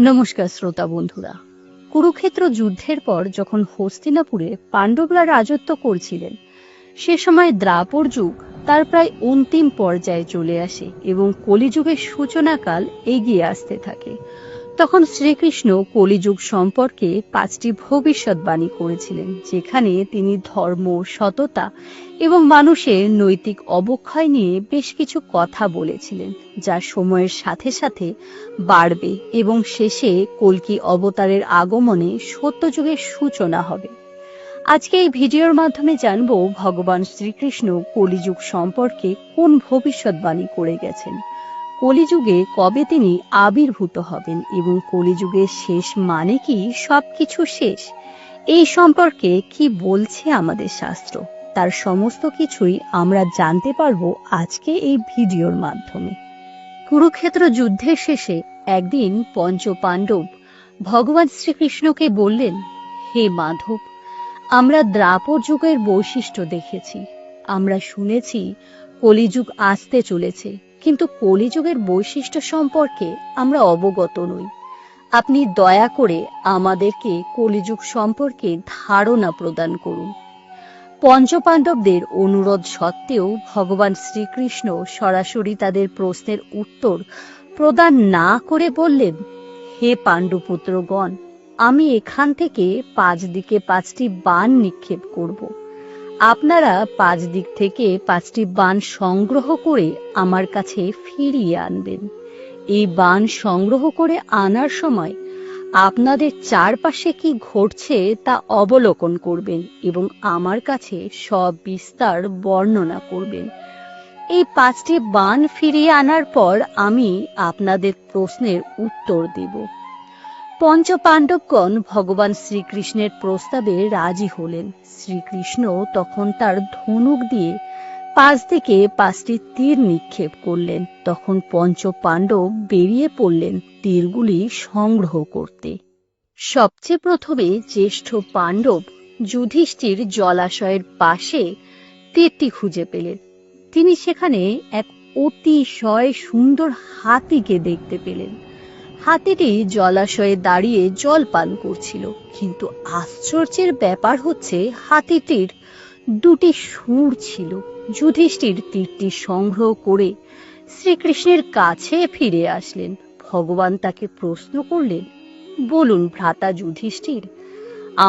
নমস্কার শ্রোতা বন্ধুরা। কুরুক্ষেত্র যুদ্ধের পর যখন হস্তিনাপুরে পাণ্ডবরা রাজত্ব করছিলেন, সে সময় দ্রাপর যুগ তার প্রায় অন্তিম পর্যায়ে চলে আসে এবং কলিযুগের সূচনাকাল এগিয়ে আসতে থাকে। তখন শ্রীকৃষ্ণ কলিযুগ সম্পর্কে পাঁচটি ভবিষ্যৎবাণী করেছিলেন, যেখানে তিনি ধর্ম, সততা এবং মানুষের নৈতিক অবক্ষয় নিয়ে বেশ কিছু কথা বলেছিলেন, যা সময়ের সাথে সাথে বাড়বে এবং শেষে কলকি অবতারের আগমনে সত্যযুগের সূচনা হবে। আজকে এই ভিডিওর মাধ্যমে জানব ভগবান শ্রীকৃষ্ণ কলিযুগ সম্পর্কে কোন ভবিষ্যৎবাণী করে গেছেন। কলিযুগে কবে তিনি আবির্ভূত হবেন এবং কলিযুগের শেষ মানে কি সবকিছু শেষ? এই সম্পর্কে কি বলছে আমাদের শাস্ত্র? তার সমস্ত কিছুই আমরা জানতে পারব আজকে এই ভিডিওর মাধ্যমে। কুরুক্ষেত্র যুদ্ধের শেষে একদিন পঞ্চ পাণ্ডব ভগবান শ্রীকৃষ্ণকে বললেন, হে মাধব, আমরা দ্রাপর যুগের বৈশিষ্ট্য দেখেছি। আমরা শুনেছি কলিযুগ আসতে চলেছে। কিন্তু কলিযুগের বৈশিষ্ট্য সম্পর্কে আমরা অবগত নই। আপনি দয়া করে আমাদেরকে কলিযুগ সম্পর্কে ধারণা প্রদান করুন। পঞ্চপাণ্ডবদের অনুরোধ সত্ত্বেও ভগবান শ্রীকৃষ্ণ সরাসরি তাদের প্রশ্নের উত্তর প্রদান না করে বললেন, হে পাণ্ডুপুত্রগণ, আমি এখান থেকে পাঁচ দিকে পাঁচটি বান নিক্ষেপ করব। আপনারা পাঁচ দিক থেকে পাঁচটি বান সংগ্রহ করে আমার কাছে ফিরিয়ে আনবেন। এই বান সংগ্রহ করে আনার সময় আপনাদের চারপাশে কি ঘটছে তা অবলোকন করবেন এবং আমার কাছে সব বিস্তার বর্ণনা করবেন। এই পাঁচটি বান ফিরিয়ে আনার পর আমি আপনাদের প্রশ্নের উত্তর দেব। পঞ্চ পাণ্ডবগণ ভগবান শ্রীকৃষ্ণের প্রস্তাবে রাজি হলেন। শ্রীকৃষ্ণ তখন তার ধনুক দিয়ে পাশ থেকে পাঁচটি তীর নিক্ষেপ করলেন। তখন পঞ্চ পাণ্ডব বেরিয়ে পড়লেন তীরগুলি সংগ্রহ করতে। সবচেয়ে প্রথমে জ্যেষ্ঠ পাণ্ডব যুধিষ্ঠির জলাশয়ের পাশে তীরটি খুঁজে পেলেন। তিনি সেখানে এক অতিশয় সুন্দর হাতিকে দেখতে পেলেন। হাতিটি জলাশয়ে দাঁড়িয়ে জল পান করছিল, কিন্তু আশ্চর্যের ব্যাপার হচ্ছে হাতিটির দুটি সুর ছিল। যুধিষ্ঠির তীরটি সংগ্রহ করে শ্রীকৃষ্ণের কাছে ফিরে আসলেন। ভগবান তাকে প্রশ্ন করলেন, বলুন ভ্রাতা যুধিষ্ঠির,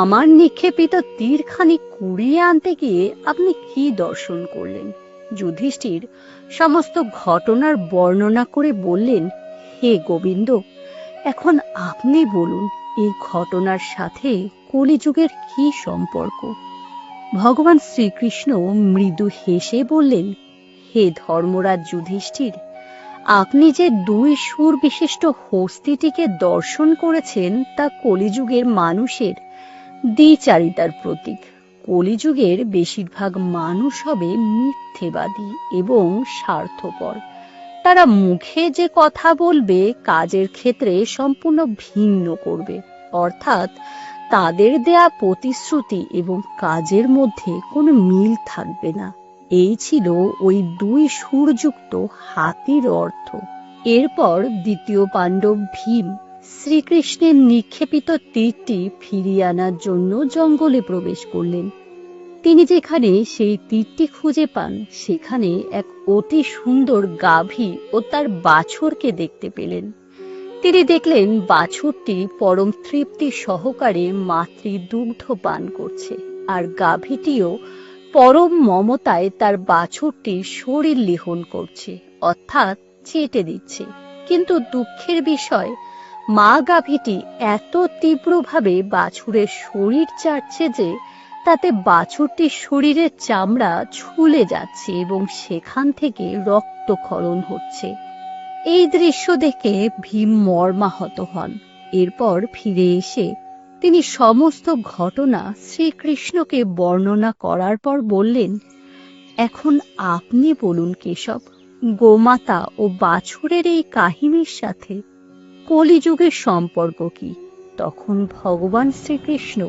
আমার নিক্ষেপিত তীরখানি কুড়িয়ে আনতে গিয়ে আপনি কি দর্শন করলেন? যুধিষ্ঠির সমস্ত ঘটনার বর্ণনা করে বললেন, হে গোবিন্দ এখন আপনি বলুন, এই ঘটনার সাথে কলিযুগের কি সম্পর্ক? ভগবান শ্রীকৃষ্ণ মৃদু হেসে বললেন, হে ধর্মরাজ যুধিষ্ঠির, আপনি যে দুই সুর বিশিষ্ট হস্তিটিকে দর্শন করেছেন তা কলিযুগের মানুষের দ্বিচারিতার প্রতীক। কলিযুগের বেশিরভাগ মানুষ হবে মিথ্যেবাদী এবং স্বার্থপর। তারা মুখে যে কথা বলবে, কাজের ক্ষেত্রে সম্পূর্ণ ভিন্ন করবে। অর্থাৎ তাদের দেয়া প্রতিশ্রুতি এবং কাজের মধ্যে কোনো মিল থাকবে না। এই ছিল ওই দুই সুরযুক্ত হাতির অর্থ। এরপর দ্বিতীয় পাণ্ডব ভীম শ্রীকৃষ্ণের নিক্ষেপিত তীরটি ফিরিয়ে আনার জন্য জঙ্গলে প্রবেশ করলেন। তিনি যেখানে সেই তীরটি খুঁজে পান, সেখানে এক অতি সুন্দর গাভী ও তার বাছরকে দেখতে পেলেন। তিনি দেখলেন বাছুরটি পরম তৃপ্তি সহকারে মাতৃ দুগ্ধ পান করছে, আর গাভীটিও পরম মমতায় তার বাছুরটি শরীর লিহন করছে, অর্থাৎ চেটে দিচ্ছে। কিন্তু দুঃখের বিষয়, মা গাভীটি এত তীব্রভাবে বাছুরের শরীর চাটছে যে তাতে বাছুরটির শরীরের চামড়া ছুলে যাচ্ছে এবং সেখান থেকে রক্তক্ষরণ হচ্ছে। এই দৃশ্য দেখে ভীম মর্মাহত হন। এরপর ফিরে এসে তিনি সমস্ত ঘটনা শ্রীকৃষ্ণকে বর্ণনা করার পর বললেন, এখন আপনি বলুন কেশব, গোমাতা ও বাছুরের এই কাহিনীর সাথে কলিযুগের সম্পর্ক কি? তখন ভগবান শ্রীকৃষ্ণ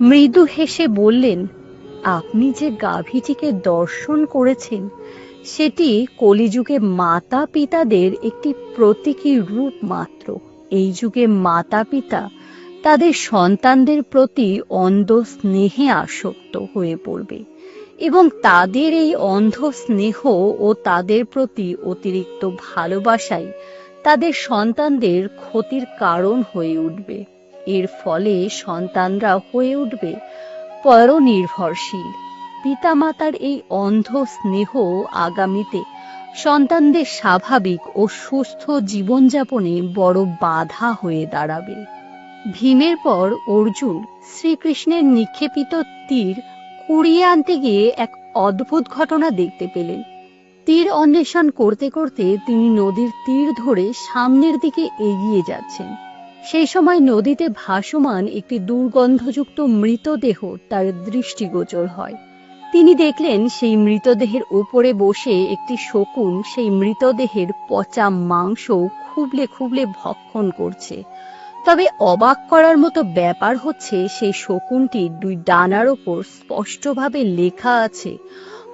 মৃদু হেসে বললেন, আপনি যে গাভীটিকে দর্শন করেছেন, সেটি কলিযুগে মাতা পিতাদের একটি প্রতীকী রূপ মাত্র। এই যুগে মাতা পিতা তাদের সন্তানদের প্রতি অন্ধ স্নেহে আসক্ত হয়ে পড়বে এবং তাদের এই অন্ধ স্নেহ ও তাদের প্রতি অতিরিক্ত ভালোবাসাই তাদের সন্তানদের ক্ষতির কারণ হয়ে উঠবে। এর ফলে সন্তানরা হয়ে উঠবে পরনির্ভরশীল। পিতামাতার এই অন্ধ স্নেহ আগামীতে সন্তানদের স্বাভাবিক ও সুস্থ জীবনযাপনে বড় বাধা হয়ে দাঁড়াবে। ভীমের পর অর্জুন শ্রীকৃষ্ণের নিক্ষেপিত তীর কুড়িয়ে আনতে গিয়ে এক অদ্ভুত ঘটনা দেখতে পেলেন। তীর অন্বেষণ করতে করতে তিনি নদীর তীর ধরে সামনের দিকে এগিয়ে যাচ্ছেন। সেই সময় নদীতে ভাসমান একটি দুর্গন্ধযুক্ত মৃতদেহ তার দৃষ্টিগোচর হয়। তিনি দেখলেন সেই মৃতদেহের উপরে বসে একটি শকুন সেই মৃতদেহের পচা মাংস খুবলে খুবলে ভক্ষণ করছে। তবে অবাক করার মতো ব্যাপার হচ্ছে সেই শকুনটির দুই ডানার ওপর স্পষ্টভাবে লেখা আছে,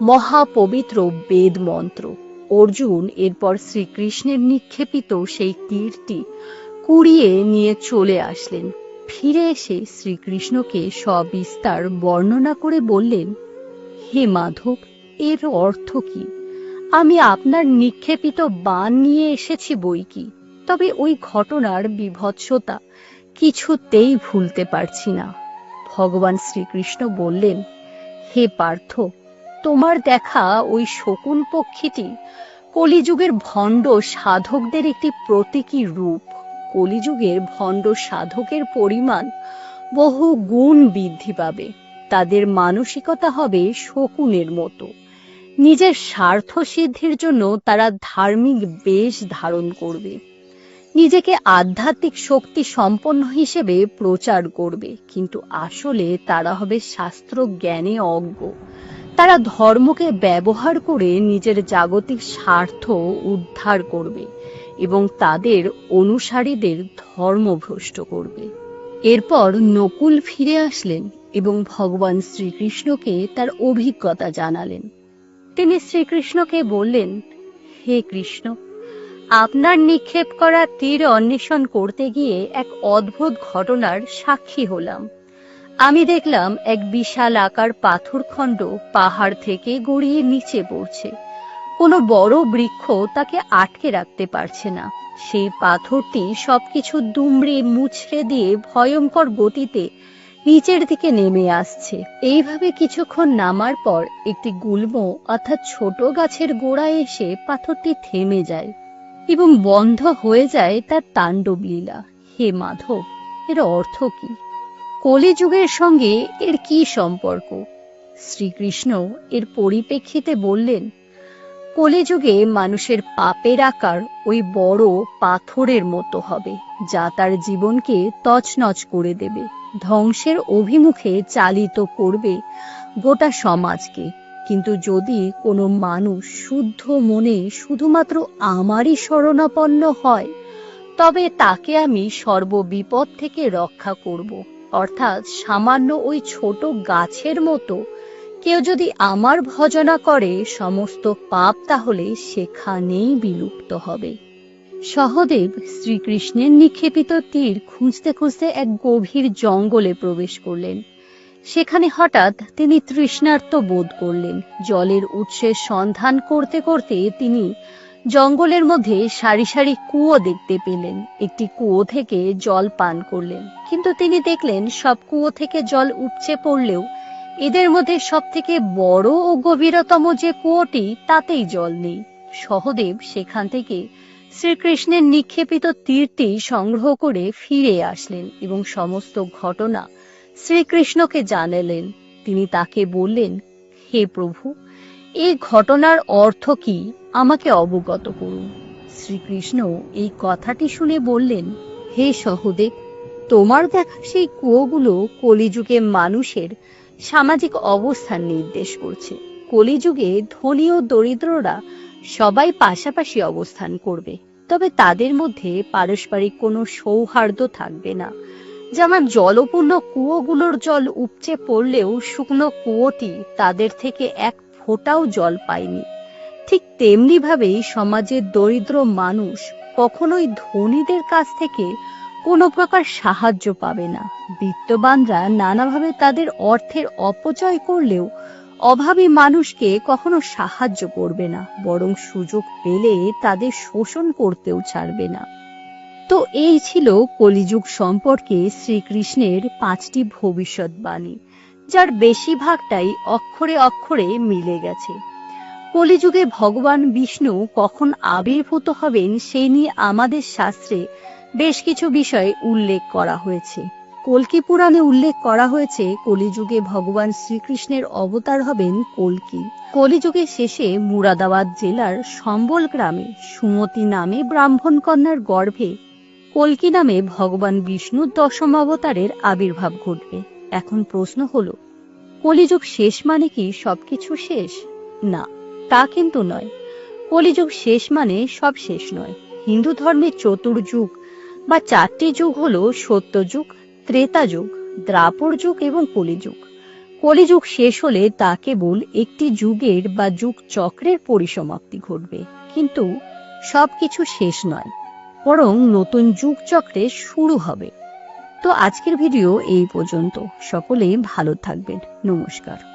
মহাপবিত্র বেদ মন্ত্র অর্জুন এরপর শ্রীকৃষ্ণের নিক্ষেপিত সেই তীরটি কুড়িয়ে নিয়ে চলে আসলেন। ফিরে এসে শ্রীকৃষ্ণকে সবিস্তার বর্ণনা করে বললেন, হে মাধব, এর অর্থ কি? আমি আপনার নিক্ষেপিত বান নিয়ে এসেছি বই কি? তবে ওই ঘটনার বিভৎসতা কিছুতেই ভুলতে পারছি না। ভগবান শ্রীকৃষ্ণ বললেন, হে পার্থ, তোমার দেখা ওই শকুন পক্ষীটি কলিযুগের ভণ্ড সাধকদের একটি প্রতীকী রূপ। কলিযুগের ভণ্ড সাধকের পরিমাণ বহু গুণ বৃদ্ধি পাবে। তাদের মানসিকতা হবে শকুনের মতো। নিজের স্বার্থ সিদ্ধির জন্য তারা ধার্মিক বেশ ধারণ করবে। নিজেকে আধ্যাত্মিক শক্তি সম্পন্ন হিসেবে প্রচার করবে, কিন্তু আসলে তারা হবে শাস্ত্র জ্ঞানে অজ্ঞ। তারা ধর্মকে ব্যবহার করে নিজের জাগতিক স্বার্থ উদ্ধার করবে এবং তাদের অনুসারীদের ধর্মভ্রষ্ট করবে। এরপর নকুল ফিরে আসলেন এবং ভগবান শ্রীকৃষ্ণকে তার অভিজ্ঞতা জানালেন। তিনি শ্রীকৃষ্ণকে বললেন, হে কৃষ্ণ, আপনার নিক্ষেপ করা তীর অন্বেষণ করতে গিয়ে এক অদ্ভুত ঘটনার সাক্ষী হলাম। আমি দেখলাম এক বিশাল আকার পাথরখণ্ড পাহাড় থেকে গড়িয়ে নিচে পড়ছে। কোনো বড় বৃক্ষ তাকে আটকে রাখতে পারছে না। সেই পাথরটি সবকিছু দুমড়ে মুছড়ে দিয়ে ভয়ঙ্কর গতিতে নিচের দিকে নেমে আসছে। এইভাবে কিছুক্ষণ নামার পর একটি গুল্ম অর্থাৎ ছোট গাছের গোড়ায় এসে পাথরটি থেমে যায় এবং বন্ধ হয়ে যায় তার তাণ্ডব লীলা হে মাধব, এর অর্থ কি? কলিযুগের সঙ্গে এর কি সম্পর্ক? শ্রীকৃষ্ণ এর পরিপ্রেক্ষিতে বললেন, কলিযুগে মানুষের পাপের আকার ওই বড় পাথরের মতো হবে, যা তার জীবনকে তছনছ করে দেবে, ধ্বংসের অভিমুখে চালিত করবে গোটা সমাজকে। কিন্তু যদি কোনো মানুষ শুদ্ধ মনে শুধুমাত্র আমারই শরণাপন্ন হয়, তবে তাকে আমি সর্ববিপদ থেকে রক্ষা করব। অর্থাৎ সামান্য ওই ছোট গাছের মতো। কেউ যদি আমার ভজনা করে, সমস্ত পাপ তাহলে সেখানেই বিলুপ্ত হবে। সহদেব শ্রীকৃষ্ণের নিক্ষেপিত তীর খুঁজতে খুঁজতে এক গভীর জঙ্গলে প্রবেশ করলেন। সেখানে হঠাৎ তিনি তৃষ্ণার্ত বোধ করলেন। জলের উৎসের সন্ধান করতে করতে তিনি জঙ্গলের মধ্যে সারি সারি কুয়ো দেখতে পেলেন। একটি কুয়ো থেকে জল পান করলেন। কিন্তু তিনি দেখলেন, সব কুয়ো থেকে জল উপচে পড়লেও এদের মধ্যে সব থেকে বড় ও গভীরতম যে কুয়োটি, তাতেই জল নেই। সহদেব সেখান থেকে শ্রীকৃষ্ণের নিক্ষেপিত তীরটি সংগ্রহ করে ফিরে আসলেন এবং সমস্ত ঘটনা শ্রীকৃষ্ণকে জানালেন। তিনি তাকে বললেন, হে প্রভু এই ঘটনার অর্থ কি? আমাকে অবগত করুন। শ্রীকৃষ্ণ এই কথাটি শুনে বললেন, হে সহদেব, তোমার দেখা সেই কুয়োগুলো কলিযুগে মানুষের সামাজিক অবস্থান নির্দেশ করছে। কলিযুগে ধনী ও দরিদ্ররা সবাই পাশাপাশি অবস্থান করবে। তবে তাদের মধ্যে পারস্পরিক কোনো সৌহার্দ্য থাকবে না। যেমন জলপূর্ণ কুয়োগুলোর জল উপচে পড়লেও শুকনো কুয়োটি তাদের থেকে এক ফোঁটাও জল পায়নি। ঠিক তেমনি ভাবেই সমাজের দরিদ্র মানুষ কখনোই ধনীদের কাছ থেকে কোনো প্রকার সাহায্য পাবে না। বিত্তবানরা নানাভাবে তাদের অর্থের অপচয় করলেও অভাবী মানুষকে কখনো সাহায্য করবে না, বরং সুযোগ পেলে তাদের শোষণ করতেও ছাড়বে না। তো এই ছিল কলিযুগ সম্পর্কে শ্রীকৃষ্ণের পাঁচটি ভবিষ্যৎবাণী। যার বেশিরভাগটাই অক্ষরে অক্ষরে মিলে গেছে। কলিযুগে ভগবান বিষ্ণু কখন আবির্ভূত হবেন সেই নিয়ে আমাদের শাস্ত্রে বেশ কিছু বিষয় উল্লেখ করা হয়েছে। কল্কি পুরাণে উল্লেখ করা হয়েছে, কলিযুগে ভগবান শ্রীকৃষ্ণের অবতার হবেন কল্কি। কলিযুগের শেষে মুরাদাবাদ জেলার সম্বল গ্রামে সুমতি নামে ব্রাহ্মণ কন্যার গর্ভে কল্কি নামে ভগবান বিষ্ণুর দশম অবতারের আবির্ভাব ঘটবে। এখন প্রশ্ন হলো, কলিযুগ শেষ মানে কি সবকিছু শেষ? না, তা কিন্তু নয়। কলিযুগ শেষ মানে সব শেষ নয়। হিন্দু ধর্মের চতুর্যুগ বা চারটি যুগ হলো সত্যযুগ ত্রেতা যুগ দ্রাপর যুগ এবং কলিযুগ। কলিযুগ শেষ হলে তা কেবল একটি যুগের বা যুগ চক্রের পরিসমাপ্তি ঘটবে। কিন্তু সবকিছু শেষ নয়, বরং নতুন যুগ চক্রে শুরু হবে। তো আজকের ভিডিও এই পর্যন্ত। সকলে ভালো থাকবেন। নমস্কার।